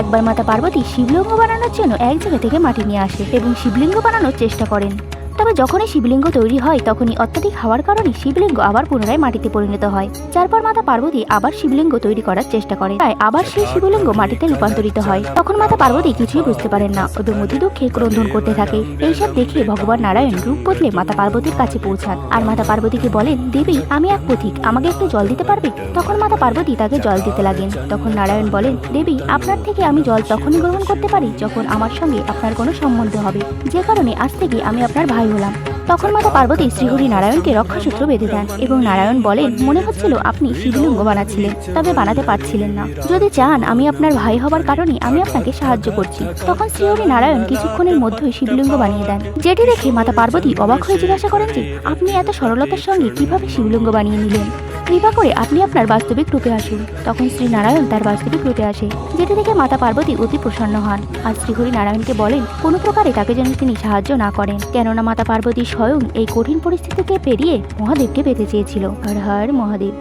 একবার মাতা পার্বতী শিবলিঙ্গ বানানোর জন্য এক জায়গা থেকে মাটি নিয়ে আসে এবং শিবলিঙ্গ বানানোর চেষ্টা করেন। তবে যখনই শিবলিঙ্গ তৈরি হয়, তখনই অত্যাধিক হাওয়ার কারণে শিবলিঙ্গ আবার পুনরায় মাটিতে পরিণত হয়। যারপর মাতা পার্বতী আবার শিবলিঙ্গ তৈরি করার চেষ্টা করে তাই আবার সেই শিবলিঙ্গ মাটিতে রূপান্তরিত হয়। তখন মাতা পার্বতী কিছুই বুঝতে পারেন না এবং অতি দুঃখে ক্রন্দন করতে থাকে। এইসব দেখে ভগবান নারায়ণ রূপ বদলে মাতা পার্বতীর কাছে পৌঁছান। আর মাতা পার্বতীকে বলেন, দেবী, আমি এক পথিক, আমাকে একটু জল দিতে পারবে? তখন মাতা পার্বতী তাকে জল দিতে লাগেন। তখন নারায়ণ বলেন, দেবী, আপনার থেকে আমি জল তখনই গ্রহণ করতে পারি যখন আমার সঙ্গে আপনার কোনো সম্বন্ধ হবে। যে কারণে আজ থেকে আমি আপনার ভাই হলাম। তখন মাতা পার্বতী শ্রীহরি নারায়ণকে রক্ষাসূত্র বেঁধে দেন এবং নারায়ণ বলেন, মনে হচ্ছিল আপনি শিবলিঙ্গ বানাচ্ছিলেন, তবে বানাতে পারছিলেন না। যদি চান আমি আপনার ভাই হবার কারণে আমি আপনাকে সাহায্য করছি। তখন শ্রীহরি নারায়ণ কিছুক্ষণের মধ্যেই শিবলিঙ্গ বানিয়ে দেন। যেটি দেখে মাতা পার্বতী অবাক হয়ে জিজ্ঞাসা করেন যে, আপনি এত সরলতার সঙ্গে কীভাবে শিবলিঙ্গ বানিয়ে নিলেন? কৃপা করে আপনি আপনার বাস্তবিক রূপে আসুন। তখন শ্রী নারায়ণ তার বাস্তবিক রূপে আসে, যেটি দেখে মাতা পার্বতী অতি প্রসন্ন হন। আর শ্রীহরি নারায়ণকে বলেন, কোনো প্রকারে তাকে যেন তিনি সাহায্য না করেন, কেননা মাতা পার্বতী স্বয়ং এই কঠিন পরিস্থিতিকে পেরিয়ে মহাদেবকে পেতে চেয়েছিল। হর হর মহাদেব।